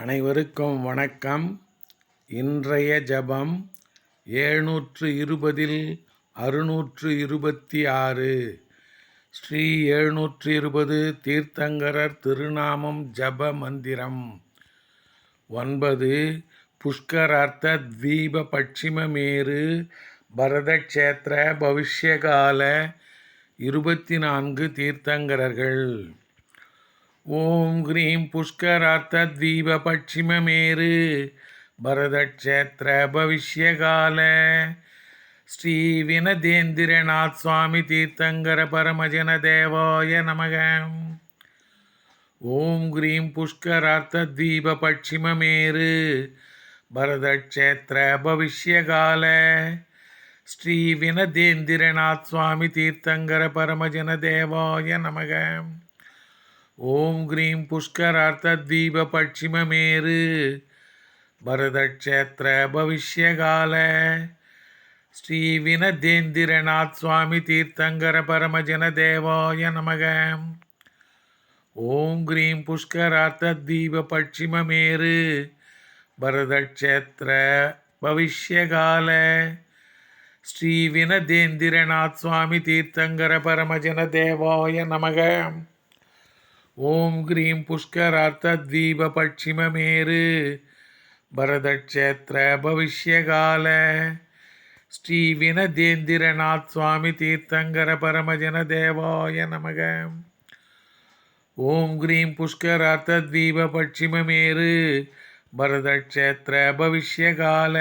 அனைவருக்கும் வணக்கம். இன்றைய ஜபம் ஏழ்நூற்று இருபதில் அறுநூற்று இருபத்தி ஆறு ஸ்ரீ எழுநூற்று இருபது தீர்த்தங்கரர் திருநாமம் ஜப மந்திரம். ஒன்பது புஷ்கரார்த்த தீப பட்சிமமேரு பரதக்ஷேத்திர பவிஷ்யகால இருபத்தி நான்கு தீர்த்தங்கரர்கள். ஓம் கிரீம் புஷ்கரார்த்தத்வீபபட்சிமமேரு பரதக்ஷேத்திர பவிஷ்யகால. ஸ்ரீ வினதேந்திரநாத் சுவாமி தீர்த்தங்கர பரமஜன தேவாய நமக. ஓம் கிரீம் புஷ்கரார்த்தத்வீபபட்சிமமேரு பரதக்ஷேத்திர பவிஷ்யகால. ஸ்ரீ வினதேந்திரநாத் சுவாமி தீர்த்தங்கர பரமஜன தேவாய நமக. ஓம் கிரீம் புஷ்கரார்த்தத்வீப பட்சிமமேரு பரதக்ஷேத்திர பவிஷ்யகால. ஸ்ரீ வினதேந்திரநாத் சுவாமி தீர்த்தங்கர பரமஜன தேவாய நமக. ஓம் கிரீம் புஷ்கரார்த்தத்வீப பட்சிமமேரு பரதக்ஷேத்திர பவிஷ்யகால. ஸ்ரீ வினதேந்திரநாத் சுவாமி தீர்த்தங்கர பரமஜன தேவாய நமக. ஓம் கிரீம் புஷ்கரார்த்தத்வீப பட்சிமமேரு பரதக்ஷேத்திர பவிஷ்யகால. ஸ்ரீ வினதேந்திரநாத் சுவாமி தீர்த்தங்கர பரமஜன தேவாய நமக. ஓம் கிரீம் புஷ்கரார்த்தத்வீப பட்சிமமேரு பரதக்ஷேத்திர பவிஷ்யகால.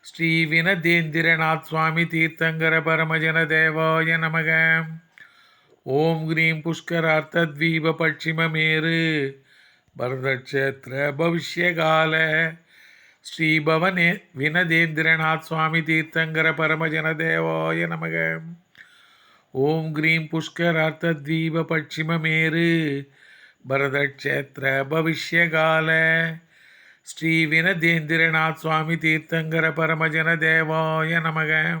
ஸ்ரீ வினதேந்திரநாத் சுவாமி தீர்த்தங்கர பரமஜன தேவாய நமகம் ஓம் கிரீம் புஷ்கரார்த்தத்வீப பட்சிமமேரு. பரதக்ஷேத்திர பவிஷ்யகால. ஸ்ரீபவனே வினதேந்திரநாத் சுவாமி தீர்த்தங்கர பரமஜனதேவாய நமக. ஓம் கிரீம் புஷ்கரார்த்தத்வீப பட்சிமமேரு. பரதக்ஷேத்திர பவிஷ்யகால. ஸ்ரீ வினதேந்திரநாத் சுவாமி தீர்த்தங்கர பரமஜனதேவாய தேவாய